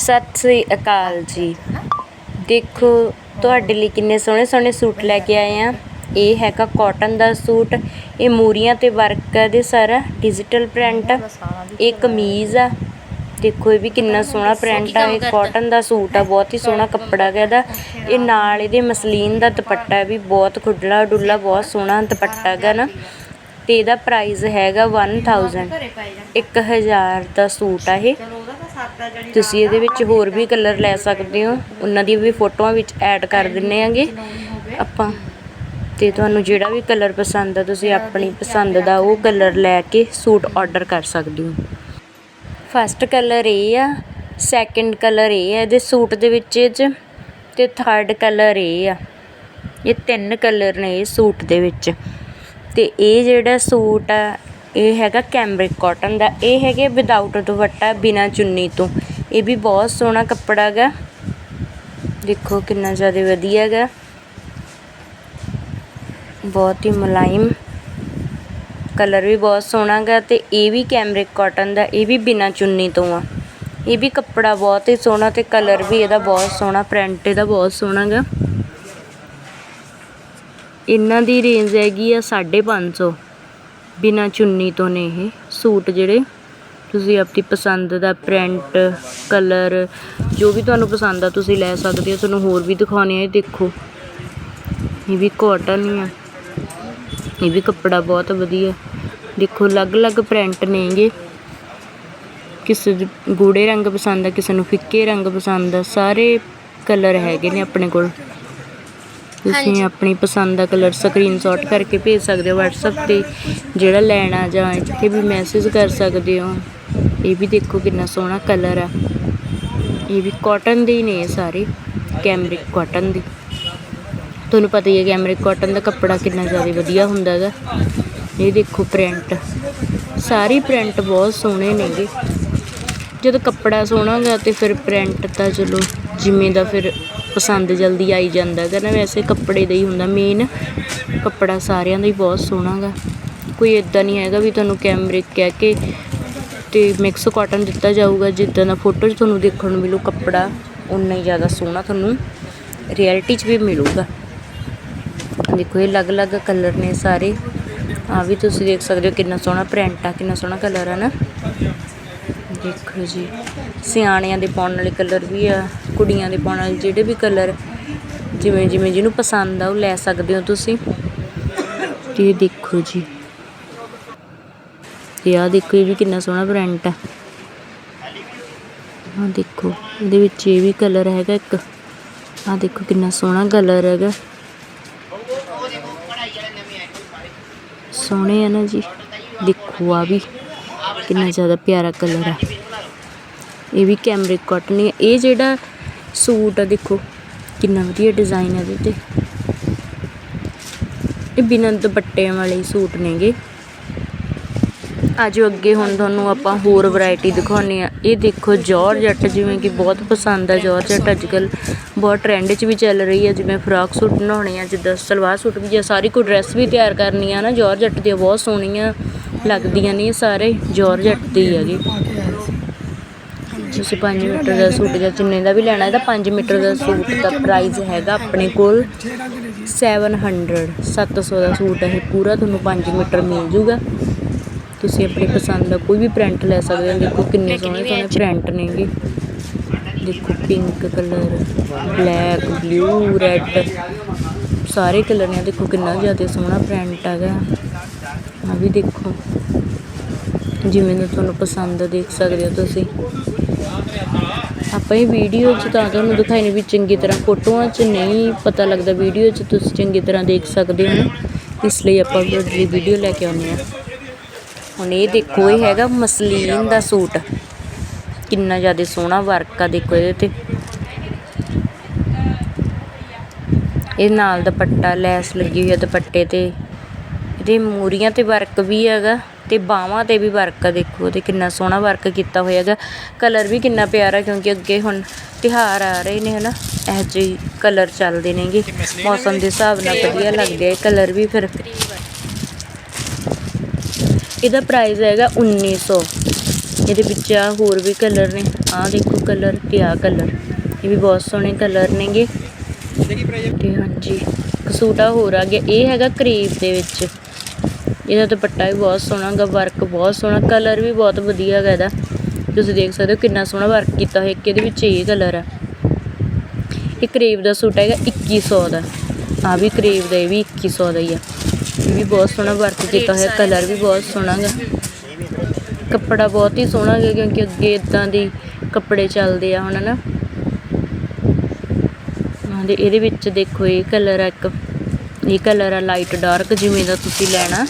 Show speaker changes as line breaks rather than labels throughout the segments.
ਸਤਿ ਸ੍ਰੀ ਅਕਾਲ ਜੀ। ਦੇਖੋ, ਤੁਹਾਡੇ ਲਈ ਕਿੰਨੇ ਸੋਹਣੇ ਸੋਹਣੇ ਸੂਟ ਲੈ ਕੇ ਆਏ ਆ। ਇਹ ਹੈਗਾ ਕਾਟਨ ਦਾ ਸੂਟ। ਇਹ ਮੂਰੀਆਂ ਤੇ ਵਰਕ ਹੈ ਦੇ ਸਾਰਾ ਡਿਜੀਟਲ ਪ੍ਰਿੰਟ ਇਹ ਕਮੀਜ਼ ਆ। ਦੇਖੋ, ਇਹ ਵੀ ਕਿੰਨਾ ਸੋਹਣਾ ਪ੍ਰਿੰਟ ਆ। ਇਹ ਕਾਟਨ ਦਾ ਸੂਟ ਆ, ਬਹੁਤ ਹੀ ਸੋਹਣਾ ਕੱਪੜਾ ਹੈਗਾ ਇਹਦਾ। ਇਹ ਨਾਲ ਇਹਦੇ ਮਸਲੀਨ ਦਾ ਦੁਪੱਟਾ ਵੀ ਬਹੁਤ ਖੁੱਲਾ ਡੁੱਲਾ, ਬਹੁਤ ਸੋਹਣਾ ਦੁਪੱਟਾ ਹੈਗਾ ਨਾ। ਤੇ ਇਹਦਾ ਪ੍ਰਾਈਸ ਹੈਗਾ 1000 1000 ਦਾ ਸੂਟ ਆ ਇਹ। ਤੁਸੀਂ ਇਹਦੇ ਵਿੱਚ ਹੋਰ ਵੀ ਕਲਰ ਲੈ ਸਕਦੇ ਹੋ। ਉਹਨਾਂ ਦੀ ਵੀ ਫੋਟੋਆਂ ਵਿੱਚ ਐਡ ਕਰ ਦਿੰਨੇ ਆਂਗੇ। ਆਪਾਂ। ਤੇ ਤੁਹਾਨੂੰ ਜਿਹੜਾ ਵੀ ਕਲਰ ਪਸੰਦ ਆ ਤੁਸੀਂ ਆਪਣੀ ਪਸੰਦ ਦਾ ਉਹ ਕਲਰ ਲੈ ਕੇ ਸੂਟ ਆਰਡਰ ਕਰ ਸਕਦੇ ਹੋ। ਫਸਟ ਕਲਰ ਇਹ ਆ ਸੈਕੰਡ ਕਲਰ ਇਹ ਆ ਇਹਦੇ ਸੂਟ ਦੇ ਵਿੱਚ ਇਹ 'ਚ ਤੇ ਥਰਡ ਕਲਰ ਇਹ ਆ। ਇਹ ਤਿੰਨ ਕਲਰ ਨੇ ਇਹ ਸੂਟ ਦੇ ਵਿੱਚ। ਤੇ ਇਹ ਜਿਹੜਾ ਸੂਟ ਆ ਇਹ ਹੈਗਾ ਕੈਮਰਿਕ ਕਾਟਨ ਦਾ। ਇਹ ਹੈਗੇ ਵਿਦਆਊਟ ਦੁਪੱਟਾ, ਬਿਨਾ ਚੁੰਨੀ ਤੋਂ। ਇਹ ਵੀ ਬਹੁਤ ਸੋਹਣਾ ਕੱਪੜਾ ਹੈਗਾ। ਦੇਖੋ ਕਿੰਨਾ ਜ਼ਿਆਦਾ ਵਧੀਆ ਹੈਗਾ। ਬਹੁਤ ਹੀ ਮੁਲਾਇਮ। ਕਲਰ ਵੀ ਬਹੁਤ ਸੋਹਣਾ ਹੈਗਾ ਤੇ ਇਹ ਵੀ ਕੈਮਰਿਕ ਕਾਟਨ ਦਾ, ਇਹ ਵੀ ਬਿਨਾ ਚੁੰਨੀ ਤੋਂ ਆ। ਇਹ ਵੀ ਕੱਪੜਾ ਬਹੁਤ ਹੀ ਸੋਹਣਾ ਤੇ ਕਲਰ ਵੀ ਇਹਦਾ ਬਹੁਤ ਸੋਹਣਾ ਪ੍ਰਿੰਟ ਇਹਦਾ ਬਹੁਤ ਸੋਹਣਾ ਹੈਗਾ। ਇਹਨਾਂ ਦੀ ਰੇਂਜ ਹੈਗੀ ਆ 550 ਬਿਨਾ ਚੁੰਨੀ ਤੋਂ ਨੇ ਇਹ ਸੂਟ ਜਿਹੜੇ। ਤੁਸੀਂ ਆਪਣੀ ਪਸੰਦ ਦਾ ਪ੍ਰਿੰਟ ਕਲਰ ਜੋ ਵੀ ਤੁਹਾਨੂੰ ਪਸੰਦ ਆ ਤੁਸੀਂ ਲੈ ਸਕਦੇ ਹੋ। ਤੁਹਾਨੂੰ ਹੋਰ ਵੀ ਦਿਖਾਉਣੇ ਆ, ਇਹ ਦੇਖੋ। ਇਹ ਵੀ ਕਾਟਨ ਹੀ ਆ। ਇਹ ਵੀ ਕੱਪੜਾ ਬਹੁਤ ਵਧੀਆ। ਦੇਖੋ, ਅਲੱਗ-ਅਲੱਗ ਪ੍ਰਿੰਟ ਨੇਗੇ ਕਿਸੇ ਗੂੜੇ ਰੰਗ ਪਸੰਦ ਆ, ਕਿਸੇ ਨੂੰ ਫਿੱਕੇ ਰੰਗ ਪਸੰਦ ਆ। ਸਾਰੇ ਕਲਰ ਹੈਗੇ ਨੇ ਆਪਣੇ ਕੋਲ। ਤੁਸੀਂ ਆਪਣੀ ਪਸੰਦ ਦਾ ਕਲਰ ਸਕਰੀਨਸ਼ਾਟ ਕਰਕੇ ਭੇਜ ਸਕਦੇ ਹੋ WhatsApp ਤੇ ਜਿਹੜਾ ਲੈਣਾ ਜਾਂ ਇੱਥੇ ਵੀ ਮੈਸੇਜ ਕਰ ਸਕਦੇ ਹੋ। ਇਹ ਵੀ ਦੇਖੋ ਕਿੰਨਾ ਸੋਹਣਾ ਕਲਰ ਆ। ਇਹ ਵੀ ਕਾਟਨ ਦੇ ਹੀ ਨੇ ਸਾਰੇ ਕੈਮਰਿਕ ਕਾਟਨ ਦੀ। ਤੁਹਾਨੂੰ ਪਤਾ ਹੀ ਹੈ ਕੈਮਰਿਕ ਕਾਟਨ ਦਾ ਕੱਪੜਾ ਕਿੰਨਾ ਜ਼ਿਆਦਾ ਵਧੀਆ ਹੁੰਦਾ ਹੈਗਾ। ਇਹ ਦੇਖੋ ਪ੍ਰਿੰਟ ਸਾਰੀ ਪ੍ਰਿੰਟ ਬਹੁਤ ਸੋਹਣੇ ਨੇਗੇ। ਜਦੋਂ ਕੱਪੜਾ ਸੋਹਣਾ ਗਾ ਤੇ ਫਿਰ ਪ੍ਰਿੰਟ ਤਾਂ ਚਲੋ ਜਿਵੇਂ ਦਾ ਫਿਰ ਪਸੰਦ ਜਲਦੀ ਆਈ ਜਾਂਦਾ ਹੈਗਾ ਨਾ, ਵੈਸੇ ਕੱਪੜੇ ਦਾ ਹੀ ਹੁੰਦਾ ਮੇਨ ਕੱਪੜਾ ਸਾਰਿਆਂ ਦਾ ਹੀ ਬਹੁਤ ਸੋਹਣਾ ਗਾ। ਕੋਈ ਇਦਾਂ ਨਹੀਂ ਹੈਗਾ ਵੀ ਤੁਹਾਨੂੰ ਕੈਮਰਿਕ ਕਹਿ ਕੇ ਤੇ ਮਿਕਸ ਕਾਟਨ ਦਿੱਤਾ ਜਾਊਗਾ, ਜਿੱਦਾਂ ਦਾ ਫੋਟੋ 'ਚ ਤੁਹਾਨੂੰ ਦੇਖਣ ਨੂੰ ਮਿਲੂ, ਕੱਪੜਾ ਉਨਾ ਹੀ ਜ਼ਿਆਦਾ ਸੋਹਣਾ ਤੁਹਾਨੂੰ ਰਿਐਲਿਟੀ 'ਚ ਵੀ ਮਿਲੂਗਾ। ਦੇਖੋ ਇਹ ਅਲੱਗ-ਅਲੱਗ ਕਲਰ ਨੇ ਸਾਰੇ। ਆ ਵੀ ਤੁਸੀਂ ਦੇਖ ਸਕਦੇ ਹੋ ਕਿੰਨਾ ਸੋਹਣਾ ਪ੍ਰਿੰਟ ਆ, ਕਿੰਨਾ ਸੋਹਣਾ ਕਲਰ ਆ ਨਾ। ਦੇਖੋ ਜੀ, ਸਿਆਣਿਆਂ ਦੇ ਪਾਉਣ ਵਾਲੇ ਕਲਰ ਵੀ ਆ। ਕੁੜੀਆਂ ਦੇ ਪਾਉਣ ਵਾਲੇ ਜਿਹੜੇ ਵੀ ਕਲਰ ਜਿਵੇਂ ਜਿਵੇਂ ਜਿਹਨੂੰ ਪਸੰਦ ਆ, ਉਹ ਲੈ ਸਕਦੇ ਹੋ ਤੁਸੀਂ। ਤੇ ਦੇਖੋ ਜੀ। ਤੇ ਆ ਦੇਖੋ, ਇਹ ਵੀ ਕਿੰਨਾ ਸੋਹਣਾ ਪ੍ਰਿੰਟ ਆ। ਆ ਦੇਖੋ, ਇਹਦੇ ਵਿੱਚ ਇਹ ਵੀ ਕਲਰ ਹੈਗਾ ਇੱਕ। ਆ ਦੇਖੋ, ਕਿੰਨਾ ਸੋਹਣਾ ਕਲਰ ਹੈਗਾ। ਸੋਹਣੇ ਆ ਨਾ ਜੀ। ਦੇਖੋ ਆ ਵੀ ਕਿੰਨਾ ਜ਼ਿਆਦਾ ਪਿਆਰਾ ਕਲਰ ਆ। ਇਹ ਵੀ ਕੈਮਰਿਕ ਕਾਟਨ ਹੈ ਇਹ ਜਿਹੜਾ ਸੂਟ ਆ, ਦੇਖੋ। ਕਿੰਨਾ ਵਧੀਆ ਡਿਜ਼ਾਈਨ ਹੈ ਇਹਦੇ ਤੇ। ਇਹ ਬਿਨਾਂ ਦੁਪੱਟਿਆਂ ਵਾਲੇ ਸੂਟ ਨੇਗੇ। ਆਜੋ ਅੱਗੇ ਹੁਣ ਤੁਹਾਨੂੰ ਆਪਾਂ ਹੋਰ ਵੈਰਾਈਟੀ ਦਿਖਾਉਣੀ ਆ ਇਹ ਦੇਖੋ ਜੌਰਜੱਟ ਜਿਵੇਂ ਕਿ ਬਹੁਤ ਪਸੰਦ ਆ। ਜੌਰਜੱਟ ਅੱਜ ਕੱਲ ਬਹੁਤ ਟ੍ਰੈਂਡ 'ਚ ਵੀ ਚੱਲ ਰਹੀ ਹੈ ਜਿਵੇਂ ਫਰਾਕ ਸੂਟ ਬਣਾਉਣੇ ਆ, ਜਿੱਦਾਂ ਸਲਵਾਰ ਸੂਟ ਵੀ ਜਾਂ ਸਾਰੀ ਕੋਈ ਡਰੈਸ ਵੀ ਤਿਆਰ ਕਰਨੀ ਆ ਨਾ ਜੌਰਜੱਟ ਦੀਆਂ ਬਹੁਤ ਸੋਹਣੀਆਂ ਲੱਗਦੀਆਂ ਨੇ ਇਹ ਸਾਰੇ। ਜੌਰਜੱਟ ਦੇ ਹੈਗੇ। ਤੁਸੀਂ 5 ਮੀਟਰ ਦਾ ਸੂਟ ਜਾਂ ਚੁੰਨੇ ਦਾ ਵੀ ਲੈਣਾ ਇਹਦਾ 5 ਮੀਟਰ ਦਾ ਸੂਟ ਦਾ ਪ੍ਰਾਈਸ ਹੈਗਾ ਆਪਣੇ ਕੋਲ 700 700 ਦਾ ਸੂਟ ਇਹ ਪੂਰਾ ਤੁਹਾਨੂੰ 5 ਮੀਟਰ ਮਿਲ ਜੂਗਾ। ਤੁਸੀਂ ਆਪਣੀ ਪਸੰਦ ਦਾ ਕੋਈ ਵੀ ਪ੍ਰਿੰਟ ਲੈ ਸਕਦੇ ਹੋ ਦੇਖੋ ਕਿੰਨੇ ਸੋਹਣੇ ਸੋਹਣੇ ਪ੍ਰਿੰਟ ਨੇਗੇ। ਦੇਖੋ pink colour black blue red ਸਾਰੇ ਕਲਰ ਨੇ ਦੇਖੋ ਕਿੰਨਾ ਜ਼ਿਆਦਾ ਸੋਹਣਾ ਪ੍ਰਿੰਟ ਹੈਗਾ। ਆ ਵੀ ਦੇਖੋ ਜਿਵੇਂ ਦਾ ਤੁਹਾਨੂੰ ਪਸੰਦ ਦੇਖ ਸਕਦੇ ਹੋ ਤੁਸੀਂ। ਆਪਾਂ ਇਹ ਵੀਡੀਓ 'ਚ ਤਾਂ ਤੁਹਾਨੂੰ ਦਿਖਾਈ ਨਹੀਂ ਵੀ ਚੰਗੀ ਤਰ੍ਹਾਂ ਫੋਟੋਆਂ 'ਚ ਨਹੀਂ ਪਤਾ ਲੱਗਦਾ ਵੀਡੀਓ 'ਚ ਤੁਸੀਂ ਚੰਗੀ ਤਰ੍ਹਾਂ ਦੇਖ ਸਕਦੇ ਹੋ। ਇਸ ਲਈ ਆਪਾਂ ਤੁਹਾਡੇ ਵੀਡੀਓ ਲੈ ਕੇ ਆਉਂਦੇ ਹਾਂ। ਹੁਣ ਇਹ ਦੇਖੋ, ਇਹ ਹੈਗਾ ਮਸਲੀਨ ਦਾ ਸੂਟ। ਕਿੰਨਾ ਜ਼ਿਆਦਾ ਸੋਹਣਾ ਵਰਕ ਆ ਦੇਖੋ ਇਹਦੇ ਤੇ। ਇਹ ਨਾਲ ਦੁਪੱਟਾ, ਲੈਸ ਲੱਗੀ ਹੋਈ ਹੈ ਦੁਪੱਟੇ ਤੇ। ਇਹਦੇ ਮੂਰੀਆਂ ਤੇ ਵਰਕ ਵੀ ਹੈਗਾ। ਤੇ ਬਾਹਾਂ ਤੇ ਵੀ ਵਰਕ ਆ ਦੇਖੋ ਤੇ ਕਿੰਨਾ ਸੋਹਣਾ ਵਰਕ ਕੀਤਾ ਹੋਇਆ ਹੈਗਾ। ਕਲਰ ਵੀ ਕਿੰਨਾ ਪਿਆਰਾ ਕਿਉਂਕਿ ਅੱਗੇ ਹੁਣ ਤਿਉਹਾਰ ਆ ਰਹੇ ਨੇ ਹਨਾ? ਇਹ ਜਿਹੇ ਕਲਰ ਚੱਲਦੇ ਨੇਗੇ। ਮੌਸਮ ਦੇ ਹਿਸਾਬ ਨਾਲ ਵਧੀਆ ਲੱਗਦੇ ਆ ਕਲਰ ਵੀ ਫਿਰ। ਇਹਦਾ ਪ੍ਰਾਈਸ ਹੈਗਾ 1900 ਇਹਦੇ ਵਿੱਚ ਆ ਹੋਰ ਵੀ ਕਲਰ ਨੇ। ਆਹ ਦੇਖੋ ਕਲਰ ਤੇ ਆਹ ਕਲਰ। ਇਹ ਵੀ ਬਹੁਤ ਸੋਹਣੇ ਕਲਰ ਨੇਗੇ। ਤੇ ਹਾਂਜੀ ਇੱਕ ਸੂਟ ਆ ਹੋਰ ਆ ਗਿਆ। ਇਹ ਹੈਗਾ ਕਰੀਬ ਦੇ ਵਿੱਚ। ਇਹਦਾ ਦੁਪੱਟਾ ਵੀ ਬਹੁਤ ਸੋਹਣਾ ਗਾ ਵਰਕ ਬਹੁਤ ਸੋਹਣਾ ਕਲਰ ਵੀ ਬਹੁਤ ਵਧੀਆ ਹੈਗਾ ਇਹਦਾ। ਤੁਸੀਂ ਦੇਖ ਸਕਦੇ ਹੋ ਕਿੰਨਾ ਸੋਹਣਾ ਵਰਕ ਕੀਤਾ ਹੋਇਆ, ਇੱਕ ਇਹਦੇ ਵਿੱਚ ਇਹ ਕਲਰ ਆ। ਇਹ ਕਰੇਬ ਦਾ ਸੂਟ ਹੈਗਾ 2100 ਦਾ। ਆ ਵੀ ਕਰੇਬ ਦਾ, ਇਹ ਵੀ 2100 ਦਾ ਹੀ ਆ। ਇਹ ਵੀ ਬਹੁਤ ਸੋਹਣਾ ਵਰਕ ਕੀਤਾ ਹੋਇਆ ਕਲਰ ਵੀ ਬਹੁਤ ਸੋਹਣਾ ਗਾ ਕੱਪੜਾ ਬਹੁਤ ਹੀ ਸੋਹਣਾ ਹੈ ਕਿਉਂਕਿ ਅੱਗੇ ਇਦਾਂ ਦੇ ਕੱਪੜੇ ਚੱਲਦੇ ਆ ਹੁਣ ਨਾ ਹਾਂ ਇਹਦੇ ਵਿੱਚ ਦੇਖੋ, ਇਹ ਕਲਰ ਆ ਇੱਕ। ਇਹ ਕਲਰ ਆ ਲਾਈਟ ਡਾਰਕ ਜਿਵੇਂ ਦਾ ਤੁਸੀਂ ਲੈਣਾ।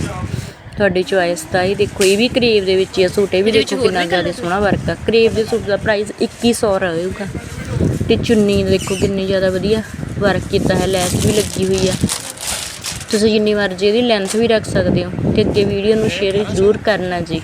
ਤੁਹਾਡੀ ਚੁਆਇਸ ਦਾ ਇਹ ਦੇਖੋ ਇਹ ਵੀ ਕਰੇਵ ਦੇ ਵਿੱਚ ਹੀ ਆ ਸੂਟ ਇਹ ਵੀ ਦੇਖੋ ਕਿੰਨਾ ਜ਼ਿਆਦਾ ਸੋਹਣਾ ਵਰਕ ਆ। ਕਰੇਵ ਦੇ ਸੂਟ ਦਾ ਪ੍ਰਾਈਸ 2100 ਰਹੇਗਾ। ਤੇ ਚੁੰਨੀ ਦੇਖੋ ਕਿੰਨੀ ਜ਼ਿਆਦਾ ਵਧੀਆ ਵਰਕ ਕੀਤਾ ਹੈ ਲੈਸ ਵੀ ਲੱਗੀ ਹੋਈ ਆ। ਤੁਸੀਂ ਜਿੰਨੀ ਮਰਜ਼ੀ ਇਹਦੀ ਲੈਂਥ ਵੀ ਰੱਖ ਸਕਦੇ ਹੋ ਤੇ ਅੱਗੇ ਵੀਡੀਓ ਨੂੰ ਸ਼ੇਅਰ ਜ਼ਰੂਰ ਕਰਨਾ ਜੀ।